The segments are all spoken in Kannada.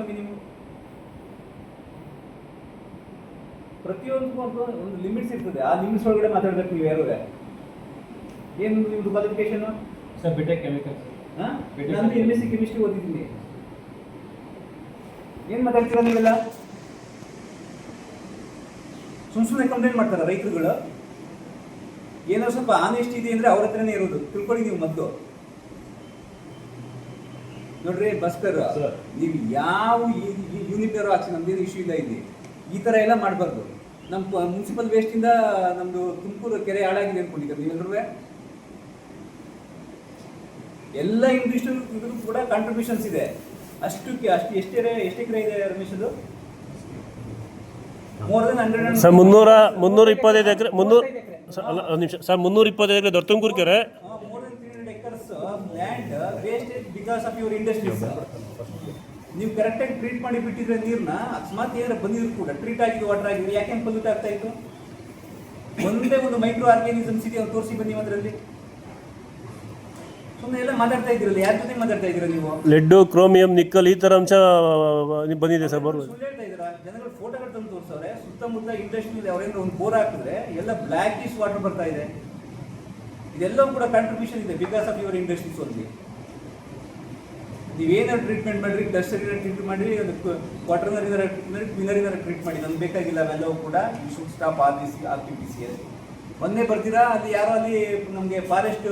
ಮಿನಿಮಮ್ ಪ್ರತಿಯೊಂದಕ್ಕೂ ಒಂದು ಲಿಮಿಟ್ಸ್ ಇರ್ತದೆ. ಆ ಲಿಮಿಟ್ಸ್ ಒಳಗಡೆ ಮಾತಾಡ್ಬೇಕು ನೀವು ಯಾರು? ಏನು ನಿಮ್ದು ಕ್ವಾಲಿಫಿಕೇಶನ್ ಸರ್ ಬಿಟೆಕ್ ಕೆಮಿಕಲ್ ನಾನು ಎಂ ಎಸ್ ಸಿ ಕೆಮಿಸ್ಟ್ರಿ ಓದಿದ್ದೀನಿ. ಏನು ಮಾತಾಡ್ತೀರಾ ನೀವೆಲ್ಲ? ಸುಮ್ ಸುಮ್ಮನೆ ಕಂಪ್ಲೇಂಟ್ ಮಾಡ್ತಾರೆ ರೈತರುಗಳು? ಏನೋ ಸ್ವಲ್ಪ ಆನೆಸ್ಟ್ ಇದೆ ಅಂದ್ರೆ ಅವ್ರ ಹತ್ರನೇ ಇರೋದು. ತಿಳ್ಕೊಳ್ಳಿ ನೀವು ಮೊದಲು. ನೋಡ್ರಿ ಭಾಸ್ಕರ್. ನೀವು ಯಾವ ಯೂನಿಟ್ ಹಾಕ್ಸಿ ನಮ್ದೇನು ಇಶ್ಯೂ ಇಲ್ಲ ಇಲ್ಲಿ. ಈ ಥರ ಎಲ್ಲ ಮಾಡಬಾರ್ದು. ನಮ್ಮ ಮುನ್ಸಿಪಲ್ ವೇಸ್ಟಿಂದ ನಮ್ಮದು ತುಮಕೂರು ಕೆರೆ ಹಾಳಾಗಿದೆ ಅನ್ಕೊಂಡಿದ್ದಾರೆ ನೀವೆಲ್ಲರೂ ಎಲ್ಲ ಇಂಡಸ್ಟ್ರಿ ಕೂಡ ಕಾಂಟ್ರಿಬ್ಯೂಷನ್ಸ್ ಇದೆ. ಅಷ್ಟು ಅಷ್ಟು ಎಷ್ಟೇ ಎಷ್ಟು ಎಕರೆ ಇದೆ ರಮೇಶ್ ಅದು? ಸರ್ ಮುನ್ನೂರ ಮುನ್ನೂರ ಇಪ್ಪತ್ತೈದು ಎಕರೆ ಮುನ್ನೂರ ಸರ್ ಅಲ್ಲ ಒಂದು ನಿಮಿಷ. ಸರ್ ಮುನ್ನೂರ ಇಪ್ಪತ್ತೈದು ಎಕರೆ ದೊಡ್ಡತುಂಗೂರು ಕೆರೆ more than three hundred acres land wastage because of your industries ನೀವು ಕರೆಕ್ಟಾಗಿ ಟ್ರೀಟ್ ಮಾಡಿ ಬಿಟ್ಟಿದ್ರೆ ನೀರನ್ನ ಅಕಸ್ಮಾತ್ ಏನಾರ ಬಂದಿದ್ರು ಕೂಡ ಟ್ರೀಟ್ ಆಗಿದ್ದು ವಾಟರ್ ಆಗಿದ್ರು ಯಾಕೆ ಪೊಲ್ಯೂಟ್ ಆಗ್ತಾ ಇತ್ತು? ಒಂದೇ ಒಂದು ಮೈಕ್ರೋ ಆರ್ಗ್ಯಾನಿಸಮ್ಸ್ ಇದೆ ಅವ್ರು ತೋರಿಸಿ ಬನ್ನಿ ಅದರಲ್ಲಿ. ಸುಮ್ಮನೆ ಎಲ್ಲ ಮಾತಾಡ್ತಾ ಇದ್ದೀರಲ್ಲ ಯಾರ ಜೊತೆ ಮಾತಾಡ್ತಾ ಇದ್ದೀರಾ ನೀವು? ಲೆಡ್ಡು ಕ್ರೋಮಿಯಂ ನಿಕ್ಕಲ್ ಈ ಥರ ಅಂಶ ಬಂದಿದೆ ಸರ್ ಬರ್ಬೋದು ಹೇಳ್ತಾ ಇದ್ದೀರಾ? ಜನಗಳು ಫೋಟೋಗಳು ತಂದು ತೋರಿಸವ್ರೆ ಸುತ್ತಮುತ್ತ ಇಂಡಸ್ಟ್ರಿ ಅವರೇನು ಒಂದು ಬೋರ್ ಹಾಕಿದ್ರೆ ಎಲ್ಲ ಬ್ಲ್ಯಾಕ್ ಇಸ್ ವಾಟರ್ ಬರ್ತಾ ಇದೆ. ಇದೆಲ್ಲವೂ ಕೂಡ ಕಾಂಟ್ರಿಬ್ಯೂಷನ್ ಇದೆ because of your industries only ನೀವೇನಾದ್ರು ಟ್ರೀಟ್ಮೆಂಟ್ ಮಾಡಿರಿ ಡಸ್ಟ್ ಟ್ರೀಟ್ ಮಾಡಿರಿ ಅದಕ್ಕೆ ವಾಟರ್ನರಿನಾರ ಇದರ ಟ್ರೀಟ್ ಮಾಡಿ. ನಮ್ಗೆ ಬೇಕಾಗಿಲ್ಲ ಅವೆಲ್ಲವೂ ಕೂಡ ಯು ಶುಡ್ ಸ್ಟಾಪ್ ಆಲ್ ಸಿ ಅಲ್ಲಿ ಒಂದೇ ಬರ್ತೀರಾ, ಅಲ್ಲಿ ಯಾರೋ ಅಲ್ಲಿ ನಮಗೆ ಫಾರೆಸ್ಟ್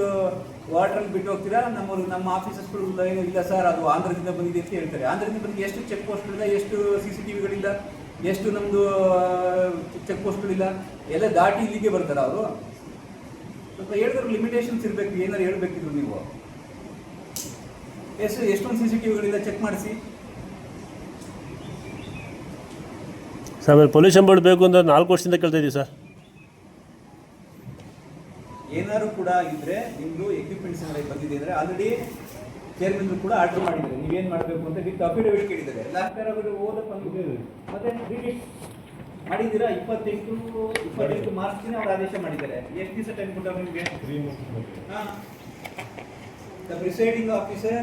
ವಾಟರ್ ಬಿಟ್ಟು ಹೋಗ್ತೀರಾ ನಮ್ಮ ನಮ್ಮ ಆಫೀಸರ್ಸ್ಗಳು ಇಲ್ಲ ಸರ್ ಅದು ಆಂಧ್ರದಿಂದ ಬಂದಿದೆ ಅಂತ ಹೇಳ್ತಾರೆ. ಆಂಧ್ರದಿಂದ ಬಂದು ಎಷ್ಟು ಚೆಕ್ ಪೋಸ್ಟ್ಗಳಿಲ್ಲ ಎಷ್ಟು ಸಿ ಸಿ ಟಿ ವಿಗಳಿಲ್ಲ ಎಷ್ಟು ನಮ್ಮದು ಚೆಕ್ ಪೋಸ್ಟ್ಗಳಿಲ್ಲ ಎಲ್ಲ ದಾಟಿ ಇಲ್ಲಿಗೆ ಬರ್ತಾರೆ ಅವರು. ಸ್ವಲ್ಪ ಹೇಳಿದ್ರು ಲಿಮಿಟೇಷನ್ಸ್ ಇರಬೇಕು ಏನಾರು ಹೇಳ್ಬೇಕಿದ್ರು ನೀವು. ಎಷ್ಟು ಎಷ್ಟೊಂದು ಸಿ ಸಿ ಟಿ ವಿಗಳಿಂದ ಚೆಕ್ ಮಾಡಿಸಿ? ಸರ್ ಆಮೇಲೆ ಪೊಲ್ಯೂಷನ್ ಬೋರ್ಡ್ ಬೇಕು ಅಂತ ನಾಲ್ಕು ವರ್ಷದಿಂದ ಕೇಳ್ತಾ ಇದ್ದೀವಿ ಸರ್. ಏನಾದ್ರು ಕೂಡ ಇದ್ರೆ ನಿಮ್ದು ಎಕ್ವಿಪ್ಮೆಂಟ್ಸ್ ಎಲ್ಲ ಬಂದಿದೆ ಅಂದ್ರೆ ಆಲ್ರೆಡಿ ಚೇರ್ಮನ್ ಕೂಡ ಆರ್ಡರ್ ಮಾಡಿದ್ದಾರೆ. ನೀವೇನ್ ಮಾಡಬೇಕು ಅಂತ ವಿತ್ ಅಫಿಡವಿಟ್ ಕೇಳಿದ್ದಾರೆ. ಲಾಸ್ಟ್ ಟೈಮ್ ಅವರು ಓದಪ್ಪ ನೀವು. ಮತ್ತೆ ಮಾಡಿದ್ದೀರಾ? ಇಪ್ಪತ್ತೆಂಟು ಇಪ್ಪತ್ತೆಂಟು ಮಾರ್ಚ್ ಅವ್ರು ಆದೇಶ ಮಾಡಿದ್ದಾರೆ. ಎಷ್ಟು ದಿವಸ ಟೈಮ್ ಕೊಟ್ಟಾಗ ನಿಮಗೆ? The presiding officer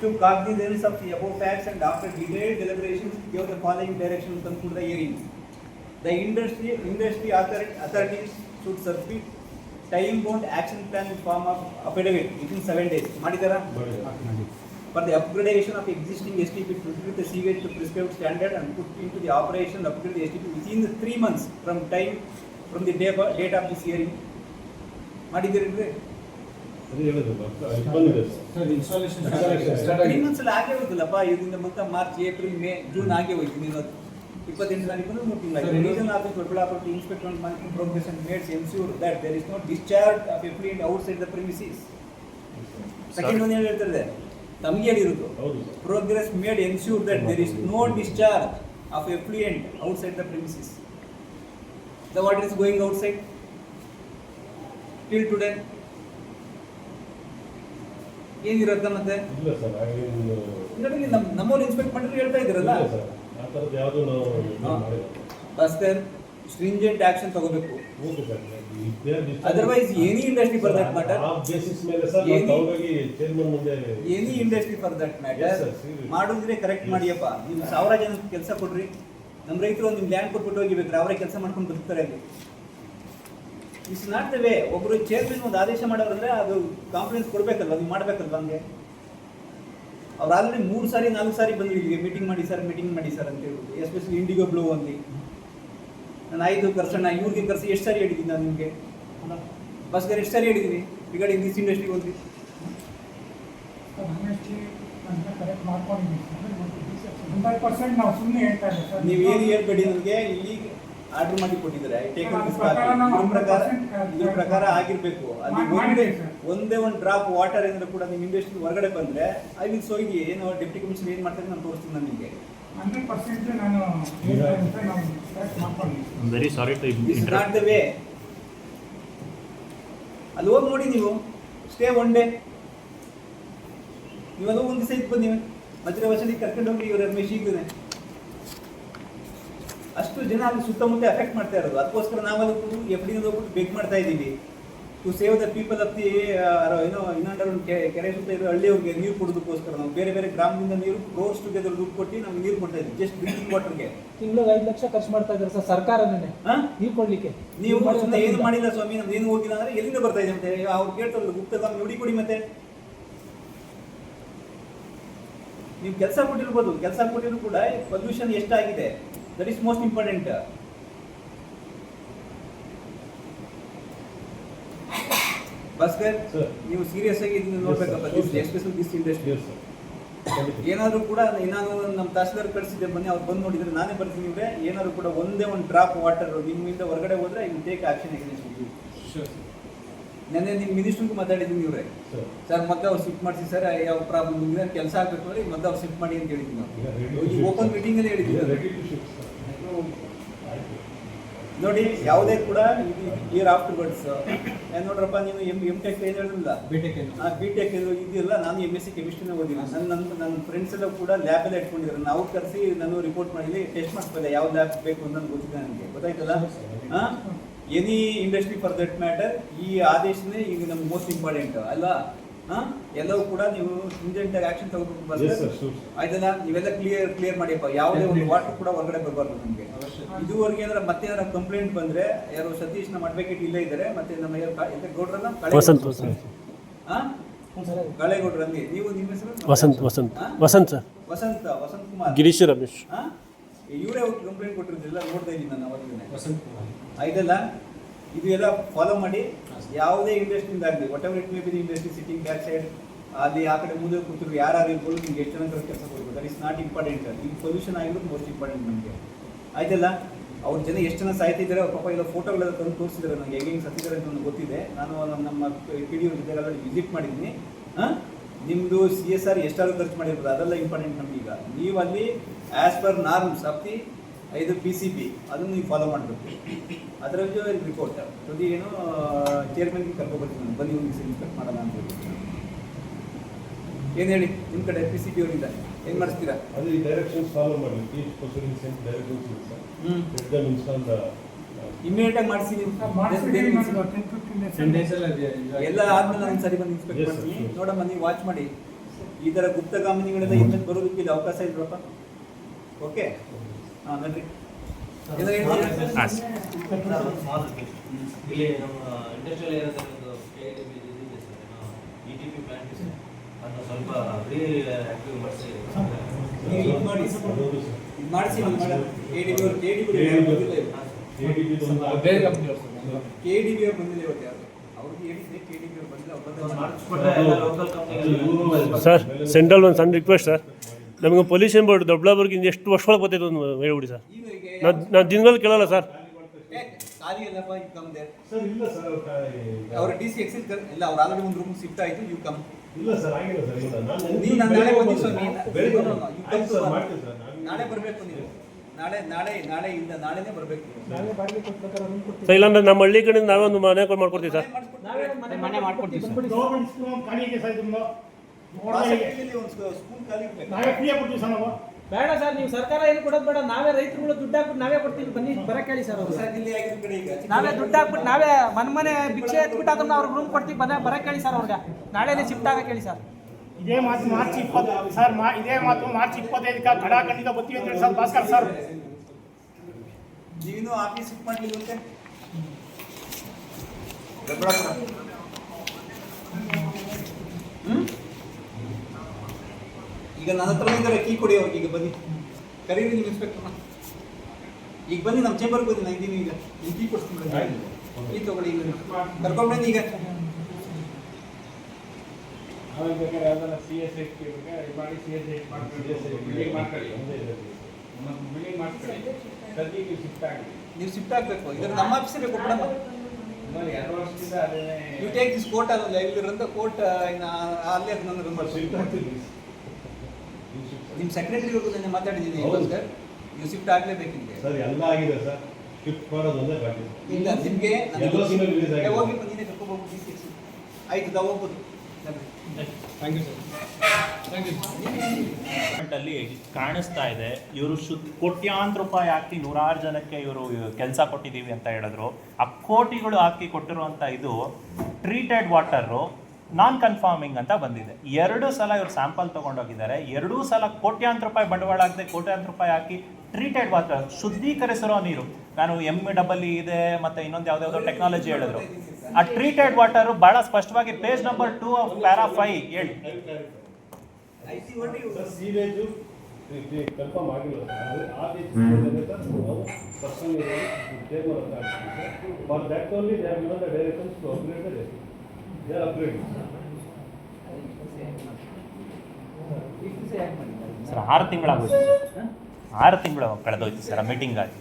To cut the limbs of the above facts and after detailed deliberations, give the following direction to conclude the hearing. The industry, industry authorities should submit time-bound action plan in form of affidavit within seven days. Madidara? For the upgradation of existing STP to meet the CVH to prescribed standard and put into the operation upgrade the STP within the three months from time from the day, date of this hearing. Madidara? ಅದು ಹೇಳಿದ್ರು ಬಂದಿದೆ. ಸರ್ ಇನ್ಸ್ಟಾಲೇಷನ್ ತ್ರೀ ಮಂತ್ಸ್ ಅಲ್ಲಿ ಆಗೇ ಹೋಯ್ತಲ್ಲಪ್ಪ ಇದರಿಂದ ಮತ್ತೆ ಮಾರ್ಚ್ ಏಪ್ರಿಲ್ ಮೇ ಜೂನ್ ಆಗೇ ಹೋಯ್ತು. ನೀನು ಇಪ್ಪತ್ತೆಂಟು ತಾರೀಕು ಮೂರು ತಿಂಗಳು region office Doddaballapura inspector monitoring progress and made ensure that there is not discharge of effluent outside the premises second ಒಂದು ಏನು ಹೇಳ್ತಿದೆ ತಮಗೆ ಹೇಳಿರೋದು. ಹೌದು. Progress made ensure that there is no discharge of effluent outside the premises the water is going outside till today ಏನಿರತ್ತ ಮತ್ತೆ? ಇಲ್ಲ ಸರ್ ಹಾಗೇನು ನಮಗೆ ನಮ್ಮ ನಮ್ಮವ್ರು ಇನ್ಸ್ಪೆಕ್ಟ್ ಮಾಡಿದ್ರೆ ಹೇಳ್ತಾ ಇದ್ದೀರಲ್ಲ? ಇಲ್ಲ ಸರ್ ಆ ಥರದ್ದು ಯಾವುದೂ ನಾವು ಇದು ಹಾ. ಮಾಡಿಲ್ಲ. ಭಾಸ್ಕರ್ ಸ್ಟ್ರಿಂಜೆಂಟ್ ಆಕ್ಷನ್ ತಗೋಬೇಕು. ಓಕೆ ಸರ್ ಇದೇ otherwise any industry for that matter ಆ ಬೇಸಿಸ್ ಮೇಲೆ ಸರ್ ನಾವು ತಗೊಂಡೋಗಿ ಚೇರ್ಮನ್ ಮುಂದೆ any industry for that Yes, matter sir, seriously. ಮಾಡಿದ್ರೆ ಕರೆಕ್ಟ್ ಮಾಡಿಯಪ್ಪ. ನೀವು ಸಾವಿರ ಜನ ಕೆಲಸ ಕೊಡ್ರಿ. ನಮ್ಮ ರೈತರು ಒಂದು ನಿಮ್ ಲ್ಯಾಂಡ್ ಕೊಟ್ಬಿಟ್ಟು ಹೋಗಿಬೇಕು ಅವರೇ ಕೆಲಸ ಮಾಡ್ಕೊಂಡು ಬರ್ತಾರೆ ಅಲ್ಲಿ. ಇಟ್ಸ್ ನಾಟ್ ದ ವೇ ಒಬ್ರು ಚೇರ್ಮನ್ ಒಂದು ಆದೇಶ ಮಾಡೋರಂದ್ರೆ ಅದು ಕಾನ್ಫಿಡೆನ್ಸ್ ಕೊಡ್ಬೇಕಲ್ವ ಅದು ಮಾಡ್ಬೇಕಲ್ವ ಹಂಗೆ? ಅವ್ರು ಆಲ್ರೆಡಿ ಮೂರು ಸಾರಿ ನಾಲ್ಕು ಸಾರಿ ಬಂದ್ರು ಇಲ್ಲಿಗೆ ಮೀಟಿಂಗ್ ಮಾಡಿ ಸರ್ ಮೀಟಿಂಗ್ ಮಾಡಿ ಸರ್ ಅಂತ ಹೇಳ್ಬಿಟ್ಟು ಎಸ್ಪೆಷಲಿ ಇಂಡಿಗೋ ಬ್ಲೂ ಅಲ್ಲಿ. ನಾನು ಐದು ಕರ್ಸೋಣ ಇವ್ರಿಗೆ ಕರ್ಸಿ ಎಷ್ಟು ಸಾರಿ ಹೇಳಿದ್ದೀನಿ ನಾನು ನಿಮಗೆ? ಬಸ್ಗರ್ ಎಷ್ಟು ಸಾರಿ ಹೇಳಿದ್ದೀನಿ ರಿಗಾರ್ಡಿಂಗ್ ದಿಸ್ ಇಂಡಸ್ಟ್ರಿಗೆ ಹೋಗಿ ನೀವು ಏನು ಹೇಳ್ಬೇಡಿ ನನಗೆ ಇಲ್ಲಿ ಆರ್ಡರ್ ಮಾಡಿ ಕೊಟ್ಟಿದ್ದಾರೆ ಟೇಕ್ ಪ್ರಕಾರ ನಿಮ್ಮ ಇದ್ರ ಪ್ರಕಾರ 100% ಪ್ರಕಾರ ಆಗಿರ್ಬೇಕು. ಅಲ್ಲಿ ಒಂದೇ ಒಂದೇ ಒಂದು ಡ್ರಾಪ್ ವಾಟರ್ ಏನಾದ್ರು ಕೂಡ ನಿಮ್ಮ ಇಂಡಸ್ಟ್ರಿ ಹೊರಗಡೆ ಬಂದ್ರೆ ಐ ವಿಲ್ ಸೋ ಇದು ಏನು ಡೆಪ್ಟಿ ಕಮಿಷನ್ ಏನು ಮಾಡ್ತಾರೆ ನಾನು ತೋರಿಸ್ತೀನಿ ನಾನು ನಿಮಗೆ. ಹಂಡ್ರೆಡ್ ಪರ್ಸೆಂಟ್ ನಾನು ಇದ್ದೀನಿ sir not interrupt. The way ಅಲ್ಲಿ ಹೋಗಿ ನೋಡಿ ನೀವು. ಸ್ಟೇ ಒನ್ ಡೇ ನೀವು ಅದು ಒಂದು ದಿವಸ ಇದ್ದು ಬನ್ನಿ. ಮಧ್ಯ ವಸತಿ ಕರ್ಕೊಂಡು ಹೋಗಿ ಇವ್ರ ರಮೇಶ್ ಈಗಲೇ ಅಷ್ಟು ಜನ ಅಲ್ಲಿ ಸುತ್ತಮುತ್ತ ಎಫೆಕ್ಟ್ ಮಾಡ್ತಾ ಇರೋದು. ಅದಕ್ಕೋಸ್ಕರ ನಾವಲ್ಲಿ ಎಫ್ ಡಿ ಹೋಗ್ಬಿಟ್ಟು ಬೇಕ್ ಮಾಡ್ತಾ ಇದ್ದೀವಿ. To save the people of the ಏನೋ ಇನ್ನೊಂದರ ಒಂದು ಕೆರೆ ಸುತ್ತ ಇರೋ ಹಳ್ಳಿಯವ್ರಿಗೆ ನೀರು ಕೊಡೋದಕ್ಕೋಸ್ಕರ ನಾವು ಬೇರೆ ಬೇರೆ ಗ್ರಾಮದಿಂದ ನೀರು ರೋಸ್ ಟುಗೆದರ್ ದುಡ್ಡು ಕೊಟ್ಟು ನಮ್ಗೆ ನೀರು ಕೊಡ್ತಾ ಇದ್ದೀವಿ. ಜಸ್ಟ್ ಡ್ರಿಂಕಿಂಗ್ ವಾಟರ್ಗೆ ತಿಂಗಳು ಐದು ಲಕ್ಷ ಖರ್ಚು ಮಾಡ್ತಾ ಇದ್ದಾರೆ ಸರ್ ಸರ್ಕಾರನೇ. ನೀರು ಕೊಡ್ಲಿಕ್ಕೆ. ನೀವು ನೀವ್ ಏನು. ಮಾಡಿಲ್ಲ ಸ್ವಾಮಿ? ನಮ್ದು ಏನು ಹೋಗಿಲ್ಲ ಅಂದ್ರೆ ಎಲ್ಲಿಂದ ಬರ್ತಾ ಇದೆ ಅಂತ ಅವ್ರು ಕೇಳ್ತಾರಲ್ಲ ಸ್ವಾಮಿ ನೋಡಿ ಕೊಡಿ ಮತ್ತೆ. ನೀವು ಕೆಲಸ ಕೊಟ್ಟಿರ್ಬೋದು. ಕೆಲಸ ಕೊಟ್ಟಿದ್ರು ಕೂಡ ಪೊಲ್ಯೂಷನ್ ಎಷ್ಟಾಗಿದೆ? That is most important Bhaskar sir ನೀವು ಸೀರಿಯಸ್ ಆಗಿ ಇದನ್ನ ನೋಡ್ಬೇಕಪ್ಪ. Especial this industry. ಏನಾದರೂ ಕೂಡ ಏನಾದರೂ ನಮ್ಮ ತಹಸೀಲ್ದಾರ್ ಕಳಿಸಿದ್ದೆ ಬನ್ನಿ ಅವ್ರು ಬಂದು ನೋಡಿದ್ರೆ ನಾನೇ ಬರ್ತೀನಿ ಇವ್ರೆ. ಏನಾದರೂ ಕೂಡ ಒಂದೇ ಒಂದು ಡ್ರಾಪ್ ವಾಟರ್ ನಿಮ್ಮಿಂದ ಹೊರಗಡೆ ಹೋದ್ರೆ ಇವ್ ಟೇಕ್ ಆಕ್ಷನ್ sir. ನೆನ್ನೆ ನಿಮ್ಮ ಮಿನಿಸ್ಟ್ರಿಗೂ ಮಾತಾಡಿದ್ದೀನಿ ಇವ್ರೆ. ಸರ್ ಮತ್ತೆ ಅವ್ರು ಶಿಫ್ಟ್ ಮಾಡಿಸಿ ಸರ್ ಯಾವ ಪ್ರಾಬ್ಲಮ್ ಇದೆ ಕೆಲಸ ಆಗಬೇಕು ಅಂದ್ರೆ ಮತ್ತೆ ಅವ್ರು ಶಿಫ್ಟ್ ಮಾಡಿ ಅಂತ ಹೇಳಿದ್ದೀನಿ. ಓಪನ್ ಮೀಟಿಂಗಲ್ಲಿ ಹೇಳಿದ್ದೀನಿ ready to shift, sir. ಆಯ್ತು. ನೋಡಿ ಯಾವುದೇ ಕೂಡ ಇಯರ್ ಆಫ್ಟರ್ ವರ್ಡ್ಸ್ ನೋಡ್ರಪ್ಪ ನೀನು ಎಂ ಎಂ ಟೆಕ್ ಏನು ಹೇಳಿಲ್ಲ ಆ ಬಿ ಟೆಕ್ ಇದೆಯಲ್ಲ ನಾನು ಎಂ ಎಸ್ ಸಿ ಕೆಮಿಸ್ಟ್ರಿನೇ ಓದಿಲ್ಲ ನನ್ನ ನನ್ನ ನನ್ನ ಫ್ರೆಂಡ್ಸ್ ಎಲ್ಲ ಕೂಡ ಲ್ಯಾಬಲ್ಲೇ ಇಟ್ಕೊಂಡಿದ್ದಾರೆ. ನಾವು ಕರೆಸಿ ನಾನು ರಿಪೋರ್ಟ್ ಮಾಡಿ ಟೆಸ್ಟ್ ಮಾಡಿಸ್ಬೋದ. ಯಾವ ಲ್ಯಾಬ್ ಬೇಕು ಅಂತ ನನಗೆ ಗೊತ್ತಿದೆ ನನಗೆ. ಗೊತ್ತಾಯ್ತಲ್ಲ? ಹಾಂ. Any industry for that matter ಈ ಆದೇಶನೇ ಈಗ ನಮ್ಗೆ ಮೋಸ್ಟ್ ಇಂಪಾರ್ಟೆಂಟ್ ಅಲ್ಲ ಎಲ್ಲವೂ ಕೂಡ ನೀವು ಇಂಜೆಂಟ್ ಆಕ್ಷನ್ ತಗೋಬೇಕು sir. ಆಯ್ತಲ್ಲ ನೀವೆಲ್ಲ ಕ್ಲಿಯರ್ ಕ್ಲಿಯರ್ ಮಾಡಿಯಪ್ಪ. ಯಾವುದೇ ಒಂದು ವಾಟರ್ ಕೂಡ ಹೊರಗಡೆ ಬರಬಾರ್ದು ನಮಗೆ. ಇದುವರೆಗೆ ಏನಾರ ಮತ್ತೆ ಏನಾರ ಕಂಪ್ಲೇಂಟ್ ಬಂದ್ರೆ ಯಾರು ಸತೀಶ್ ನಮ್ಮ ಅಡ್ವೊಕೇಟ್ ಇಲ್ಲೇ ಇದ್ದಾರೆ ಮತ್ತೆ ನಮ್ಮ ಯಾರು ಗೌಡ್ರನ್ನ? ಕಳೆ- ವಸಂತ್ ವಸಂತ್. ಹಾ? ಹ್ಞೂ ಸರ್. ಕಾಳೇಗೌಡ್ರು ಹಂಗೆ ನೀವು ನಿಮ್ಮ ಹೆಸರು? ವಸಂತ್ ವಸಂತ್. ಹಾ? ವಸಂತ್ ಸರ್. ವಸಂತ ವಸಂತ್ ಕುಮಾರ್. ಗಿರೀಶ್ ರಮೇಶ್. ಹಾ? ಇವರೇ ಹೋಗಿ ಕಂಪ್ಲೇಂಟ್ ಕೊಟ್ಟಿರೋದಿಲ್ಲ ನೋಡ್ತಾ ಇದ್ದೀನಿ ನಾನು ಅವತ್ತಿನ ವಸಂತ್ ಕುಮಾರ್. ಆಯ್ತಲ್ಲ? ಇದು ಎಲ್ಲ ಫಾಲೋ ಮಾಡಿ. ಯಾವುದೇ ಇಂಡಸ್ಟ್ರಿಯಿಂದ ಆಗಲಿ whatever it may be industry sitting back side ಅಲ್ಲಿ ಆ ಕಡೆ ಮುಂದೆ ಕೂತಿರು ಯಾರು ಇರ್ಬೋದು, ನಿಮ್ಗೆ ಎಷ್ಟು ಜನ ಕೆಲಸ ಕೊಡ್ಬೋದು. ದಟ್ ಇಸ್ ನಾಟ್ ಇಂಪಾರ್ಟೆಂಟ್ ಈಗ ಪೊಲ್ಯೂಷನ್ ಆಗಿರೋದು ಮೋಸ್ಟ್ ಇಂಪಾರ್ಟೆಂಟ್ ನಮಗೆ. ಆಯ್ತಲ್ಲ? ಅವ್ರ ಜನ ಎಷ್ಟು ಜನ ಸಾಯ್ತಿದ್ದಾರೆ, ಅವ್ರ ಪಾಪ ಎಲ್ಲ ಫೋಟೋಗಳೆಲ್ಲ ತಂದು ತೋರಿಸಿದ್ದಾರೆ ನನಗೆ ಹೆಂಗೆ ಹೆಂಗೆ ಸತ್ತಿದ್ದಾರೆ ಅಂತ ನನಗೆ ಗೊತ್ತಿದೆ. ನಾನು ನಮ್ಮ ಪಿ ಡಿ ಜೊತೆಗೆಲ್ಲ ವಿಸಿಟ್ ಮಾಡಿದ್ದೀನಿ. ಹಾಂ? ನಿಮ್ಮದು ಸಿ ಎಸ್ ಆರ್ ಎಷ್ಟಾದ್ರು ಖರ್ಚು ಮಾಡಿರ್ಬೋದು. ಅದೆಲ್ಲ ಇಂಪಾರ್ಟೆಂಟ್ ನಮಗೀಗ ನೀವು ಅಲ್ಲಿ as per norms of the ಇದು ಪಿ ಸಿ ಬಿ ಅದನ್ನು ನೀವು ಫಾಲೋ ಮಾಡಬೇಕು. ಅದರ ರಿಪೋರ್ಟ್ ಪ್ರತಿ ಏನು ಚೇರ್ಮನ್ಗೆ ಕರ್ಕೊಬರ್ತೀನಿ ನಾನು. ಬನ್ನಿ ಒಂದು ಇನ್ಸ್ಪೆಕ್ಟ್ ಮಾಡೋಣ ಅಂತ ಹೇಳಿ ಏನು ಹೇಳಿ? ನಿಮ್ಮ ಕಡೆ ಪಿ ಸಿ ಬಿ ಅವರಿಂದ ಏನು ಮಾಡಿಸ್ತೀರಾ? ಅದು ಈ ಡೈರೆಕ್ಷನ್ ಫಾಲೋ ಮಾಡಿ ಈಚ್ ಪರ್ಸನ್ ಸೆಂಟ್ ಸರ್. ಹ್ಞೂ ಇನ್ಸ್ಟಾಲ್ ದ ಇಮಿಡಿಯೇಟಾಗಿ ಮಾಡಿಸಿ ಎಲ್ಲ ಆದ್ಮೇಲೆ ನಾನು ಸರಿ ಬಂದು ಇನ್ಸ್ಪೆಕ್ಟ್ ಮಾಡ್ತೀನಿ. ನೋಡಮ್ಮ ನೀವು ವಾಚ್ ಮಾಡಿ. ಈ ಥರ ಗುಪ್ತಗಾಮಿನಿಗಳೆಲ್ಲ ಇನ್ಮೇಲೆ ಬರೋದಕ್ಕೆ ಇಲ್ಲಿ ಅವಕಾಶ ಇದ್ರಪ್ಪ ಓಕೆ ಇಲ್ಲಿ ನಮ್ಮ ಇಂಡಸ್ಟ್ರಿಯಲ್ ಏರಿಯಾದಲ್ಲಿ ಒಂದು ಇದೆ ಇ ಟಿ ಪಿ ಪ್ಲಾಂಟ್ ಇದೆ ಅದನ್ನ ಸ್ವಲ್ಪ ರೀ ಆಕ್ಟಿವ್ ಮಾಡಿಸಿ ಮಾಡಿಸಿ ಕೆ ಡಿ ಬಿ ಅವರು ಕೆ ಡಿ ಬಿ ಬೇರೆ. ಕೆ ಡಿ ಬಿ ಅವ್ರು ಬಂದಿಲ್ಲ ಇವತ್ತು ಯಾರು ಸರ್ ಸೆಂಟ್ರಲ್ ಒಂದು ಸಣ್ಣ ರಿಕ್ವೆಸ್ಟ್ ಸರ್ ನಮಗೆ ಪೊಲ್ಯೂಷನ್ ಬೋರ್ಡ್ ದೊಡ್ಡಬಳ್ಳಾಪುರಕ್ಕೆ ಎಷ್ಟು ವರ್ಷೊಳಗೆ ಬರ್ತೈತೆ ಒಂದು ಹೇಳ್ಬಿಡಿ ಸರ್. ನಾನು ನಾವು ನಾವು ದಿನದಲ್ಲಿ ಕೇಳಲ್ಲ ಸರ್. ಸರ್ ಇಲ್ಲ ಸರ್ ಅವ್ರ ಕಾ- ಡಿ ಸಿ ಎಕ್ಸಿಲ್ ಇಲ್ಲ ಅವ್ರು ಆಲ್ರೆಡಿ ಒಂದು ರೂಮ್ ಶಿಫ್ಟ್ ಆಯಿತು ಯು ಕಮ್ ಇಲ್ಲ ಸರ್ ಆಗಿಲ್ಲ ಸರ್ ಇಲ್ಲ ನಾನು ನೀವು ನಾಳೆ ಬಂದಿ ಸ್ವಾಮಿ. ಬೆಳಿಗ್ಗೆ No, no, no, you come ಆಯ್ತು ಸರ್ tomorrow. ಮಾಡ್ತೀನಿ ಸರ್ ನಾನು- ನಾಳೆ ಬರಬೇಕು ನೀವು. ನಾಳೆ ನಾಳೆ ನಾಳೆ ಇಲ್ಲ ನಾಳೆನೇ ಬರಬೇಕು ನಾವೇ. ಬಾಡಿಗೆ ಕೊಟ್ಬೇಕಾದ್ರೆ ರೂಮ್ ಕೊಡ್ತೀವಿ ಸರ್ ಇಲ್ಲಾಂದ್ರೆ ನಮ್ಮ ಹಳ್ಳಿ ಕಡೆಯಿಂದ ನಾವೇ ಒಂದು ಮನೆ ಮಾಡ್ಕೊಡ್ತೀವಿ ಸರ್. ನಾವೇ ಮನೆ ಮನೆ ಮಾಡ್ಕೊಡ್ತೀವಿ. ಗೌರ್ಮೆಂಟ್ ಸ್ಕೂಲ್ ಸರ್ ನಾವೇ ಫ್ರೀ ಕೊಡ್ತೀವಿ ಸರ್ ನಾವು. ಬೇಡ ಸರ್ ನೀವು ಸರ್ಕಾರ ಏನು ಕೊಡೋದು ಬೇಡ ನಾವೇ ರೈತರುಗಳು ದುಡ್ಡು ಹಾಕ್ಬಿಟ್ಟು ನಾವೇ ಕೊಡ್ತೀವಿ. ಬನ್ನಿ ಬರಕ್ಕೆ ಹೇಳಿ ಸರ್ ಅವರು. ನಾವೇ ದುಡ್ಡು ಹಾಕ್ಬಿಟ್ಟು ನಾವೇ ಮನ್ ಮನೆ ಭಿಕ್ಷೆ ಎತ್ಬಿಟ್ಟು ಅದನ್ನ ಅವ್ರಿಗೆ ರೂಮ್ ಕೊಡ್ತೀವಿ. ಬನ್ನ ಬರಕ್ಕೆ ಹೇಳಿ ಸರ್ ಅವ್ರಿಗೆ. ನಾಳೆನೇ ಶಿಫ್ಟ್ ಆಗಕ್ಕೆ ಹೇಳಿ ಸರ್. ಇದೇ ಮಾತು ಮಾರ್ಚ್ ಇಪ್ಪತ್ತು ಸರ್ ಮಾ ಇದೇ ಮಾತು ಮಾರ್ಚ್ ಇಪ್ಪತ್ತೈದಕ್ಕೆ ಕಡಾಖಂಡಿತ ಬರ್ತೀವಿ ಅಂತ ಹೇಳಿ ಸರ್ ಭಾಸ್ಕರ್ ಸರ್. ನೀವಿನ್ನೂ ಆಫೀಸ್ ಶಿಫ್ಟ್ ಹ್ಮ್? ಈಗ ನನ್ನ ಹತ್ರ ಇದ್ದಾರೆ ಕೀ ಕೊಡಿ ಅವ್ರಿಗೆ ಈಗ ಬನ್ನಿ. ಕರೀರಿ ನೀವು ಇನ್ಸ್ಪೆಕ್ಟರ್ನ ಈಗ ಬನ್ನಿ ನಮ್ಮ ಚೇಂಬರ್ಗೆ ಬನ್ನಿ ನಾನು ಇದ್ದೀನಿ ಈಗ. ನೀವು ಕೀ ಕೊಡ್ತೀನಿ ಬನ್ನಿ. ಕೀ ತಗೊಳ್ಳಿ ಈಗ ಕರ್ಕೊಂಡು ಬನ್ನಿ ಈಗ. ಆಮೇಲೆ ಬೇಕಾದ್ರೆ ಯಾವ್ದಾರ ಸಿ ಎಸ್ ಎಚ್ ಮಾಡಿ ಸಿ ಎಸ್ ಎಚ್ ಮಾಡ್ಕೊಳ್ಳಿ. ಬಿಲ್ಡಿಂಗ್ ಮಾಡ್ಕೊಳ್ಳಿ. ಒಂದೇ ಇರೋದು. ಮತ್ತು ಬಿಲ್ಡಿಂಗ್ ಮಾಡ್ಕೊಳ್ಳಿ. ಸದ್ಯಕ್ಕೆ ಶಿಫ್ಟ್ ಆಗಿ ನೀವು ಶಿಫ್ಟ್ ಆಗಬೇಕು. ಇದ್ರ ನಮ್ಮ ಎರಡು ವರ್ಷದಿಂದ ಅದೇ ಯು ಟೇಕ್ ದಿಸ್ ಕೋರ್ಟ್ ಅಲ್ಲ ಇಲ್ಲಿರಂತ ಕೋರ್ಟ್ ಇನ್ನು ಅಲ್ಲೇ ಅದು ನನ್ನ ನಂಬರ್ ಶಿಫ್ಟ್ ಆಗ್ತಿದೆ. ನೀವು ನಿಮ್ಮ ಸೆಕ್ರೆಟರಿ ಅವ್ರಿಗೂ ನಾನು ಮಾತಾಡಿದ್ದೀನಿ ಹೌದು. ಸರ್ ನೀವು ಶಿಫ್ಟ್ ಆಗಲೇಬೇಕು ನಿಮಗೆ. ಸರ್ ಎಲ್ಲ ಆಗಿದೆ ಸರ್. ಶಿಫ್ಟ್ ಮಾಡೋದು ಒಂದೇ ಬಾಕಿ ಇಲ್ಲ ನಿಮಗೆ ಎಲ್ಲೋ ಸಿನಿಮಾ release ಆಗಿದೆ. ಹೋಗಿ ನೀನೇ ಕರ್ಕೊಂಡು ಹೋಗ್ಬಿಟ್ಟು ಸಿ ಆಯ್ತು ತಾವು ಹೋಗ್ಬೋದು. ಥ್ಯಾಂಕ್ ಯು ಸರ್ ಅಲ್ಲಿ ಕಾಣಿಸ್ತಾ ಇದೆ ಇವರು ಶುದ್ಧ ಕೋಟ್ಯಾಂತರ ರೂಪಾಯಿ ಹಾಕಿ ನೂರಾರು ಜನಕ್ಕೆ ಇವರು ಕೆಲಸ ಕೊಟ್ಟಿದ್ದೀವಿ ಅಂತ ಹೇಳಿದ್ರು. ಆ ಕೋಟಿಗಳು ಹಾಕಿ ಕೊಟ್ಟಿರುವಂಥ ಇದು ಟ್ರೀಟೆಡ್ ವಾಟರು ನಾನ್ ಕನ್ಫಾರ್ಮಿಂಗ್ ಅಂತ ಬಂದಿದೆ. ಎರಡು ಸಲ ಇವರು ಸ್ಯಾಂಪಲ್ ತೊಗೊಂಡೋಗಿದ್ದಾರೆ. ಎರಡೂ ಸಲ ಕೋಟ್ಯಾಂತರ ರೂಪಾಯಿ ಬಂಡವಾಳ ಹಾಕಿದೆ ಕೋಟ್ಯಾಂತರ ರೂಪಾಯಿ ಹಾಕಿ ಟ್ರೀಟೆಡ್ ವಾಟರ್ ಶುದ್ಧೀಕರಿಸಿರೋ ನೀರು. ನಾನು ಎಂ ಡಬಲ್ ಇದೆ ಮತ್ತೆ ಇನ್ನೊಂದು ಯಾವ್ದಾವ್ದೋ ಟೆಕ್ನಾಲಜಿ ಹೇಳಿದ್ರು. ಆ ಟ್ರೀಟೆಡ್ ವಾಟರ್ ಬಹಳ ಸ್ಪಷ್ಟವಾಗಿ page number two of para five ಹೇಳಿ. For that only they have given the directions to upgrade the they are upgrade sir ಆರು ತಿಂಗಳಾಗೋಯ್ತು ಸರ್ ಆರು ತಿಂಗಳು ಕಳೆದೋಯ್ತು ಸರ್ ಆ ಮೀಟಿಂಗ್ ಆಗಿ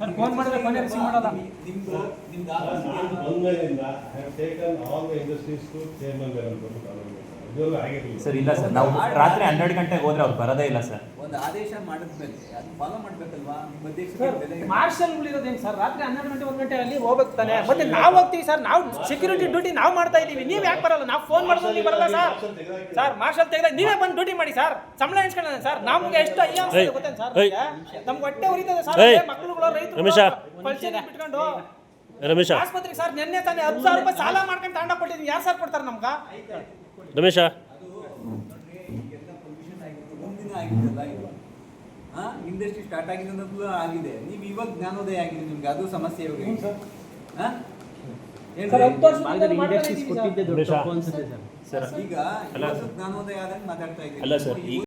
ನಾನು ಫೋನ್ ಮಾಡಿದ್ರೆ ಕೊನೆ ರಿಸೀವ್ ಮಾಡಲ್ಲ ನಿಮ್ದು ನಿಮ್ದು ಬಂದರಿಂದ have taken all the industries to chairman level ಬಂದು ಕಾನೂನು ಸರ್ ಇಲ್ಲ ಸರ್ ನಾವು ರಾತ್ರಿ ಹನ್ನೆರಡು ಗಂಟೆಗೆ ಹೋದ್ರೆ ಅವ್ರು ಬರೋದೇ ಇಲ್ಲ ಸರ್ ಒಂದು ಆದೇಶ ಮಾಡಿದ್ಮೇಲೆ ಅದು ಫಾಲೋ ಮಾಡ್ಬೇಕಲ್ವಾ? ಮಾರ್ಷಲ್ಗಳಿರೋದೇನು ಸರ್ ರಾತ್ರಿ ಹನ್ನೆರಡು ಗಂಟೆ ಒಂದು ಗಂಟೆ ಅಲ್ಲಿ ಹೋಗ್ಬೇಕು ತಾನೆ. ಮತ್ತೆ ನಾವು ಹೋಗ್ತೀವಿ ಸರ್. ನಾವು ಸೆಕ್ಯೂರಿಟಿ ಡ್ಯೂಟಿ ನಾವು ಮಾಡ್ತಾ ಇದೀವಿ. ನೀವು ಯಾಕೆ ಬರಲ್ಲ? ನಾವು ಫೋನ್ ಮಾಡಿದ್ರೆ ನೀವು ಬರಲ್ಲ ಸರ್. ಸರ್ ಮಾರ್ಷಲ್ ತೆಗೆದಾಗ ನೀವೇ ಬಂದು ಡ್ಯೂಟಿ ಮಾಡಿ ಸರ್. ಸಂಬಳ ಎಣಿಸ್ಕೊಳ್ಳೋಣ ಸರ್. ನಮ್ಗೆ ಎಷ್ಟು ಅಯ್ಯ ಗೊತ್ತೇನು ಸರ್. ನಮ್ಗೆ ಹೊಟ್ಟೆ ಉರಿತದೆ ಸರ್. ಮಕ್ಕಳುಗಳು ರೈತರು ಬಿಟ್ಕೊಂಡು ರಮೇಶ. ಆಸ್ಪತ್ರೆಗೆ ಸರ್ ನಿನ್ನೆ ತಾನೇ ಹತ್ತು ಸಾವಿರ ರೂಪಾಯಿ ಸಾಲ ಮಾಡ್ಕೊಂಡು ತಾಂಡ ಕೊಟ್ಟಿದ್ದೀನಿ. ಯಾರು ಸರ್ ಕೊಡ್ತಾರೆ ನಮ್ಗೆ? ರಮೇಶ. ಒಂದಿನ ಆಗಿದ್ದಲ್ಲ ಇದು ಹಾ ಇಂಡಸ್ಟ್ರಿ ಸ್ಟಾರ್ಟ್ ಆಗಿದ್ದು ಆಗಿದೆ. ನೀವು ಇವಾಗ ಜ್ಞಾನೋದಯ ಆಗಿದೆ ನಿಮ್ಗೆ ಅದು ಸಮಸ್ಯೆ ಇವಾಗ. ಹಾ? ಈಗ ಜ್ಞಾನೋದಯ ಆದಂಗೆ ಮಾತಾಡ್ತಾ ಇದ್ದೀವಿ ಅಲ್ಲ ಸರ್, ಈ-